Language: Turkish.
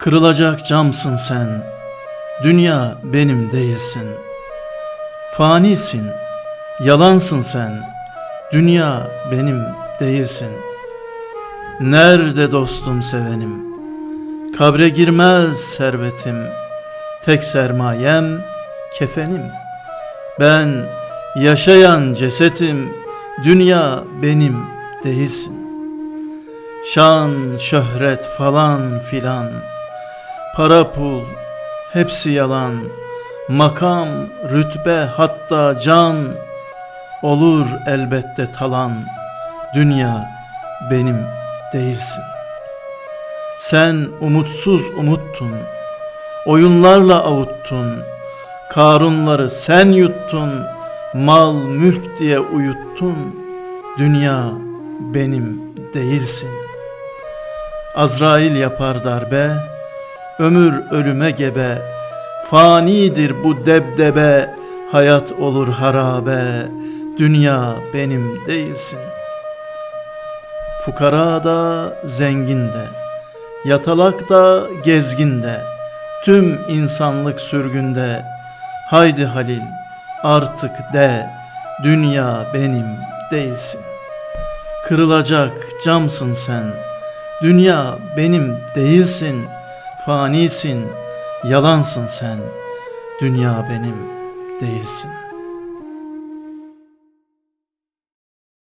Kırılacak camsın sen, dünya benim değilsin. Fanisin, yalansın sen, dünya benim değilsin. Nerede dostum sevenim, kabre girmez servetim, tek sermayem kefenim. Ben yaşayan cesetim, dünya benim değilsin. Şan, şöhret falan filan, para pul hepsi yalan. Makam, rütbe hatta can olur elbette talan. Dünya benim değilsin. Sen umutsuz umuttun, oyunlarla avuttun, Karunları sen yuttun, mal mülk diye uyuttun. Dünya benim değilsin. Azrail yapar darbe, ömür ölüme gebe. Fanidir bu debdebe, hayat olur harabe. Dünya benim değilsin. Fukara da zengin de, yatalak da gezgin de, tüm insanlık sürgünde. Haydi Halil artık de, dünya benim değilsin. Kırılacak camsın sen, dünya benim değilsin, fanisin, yalansın sen, dünya benim değilsin.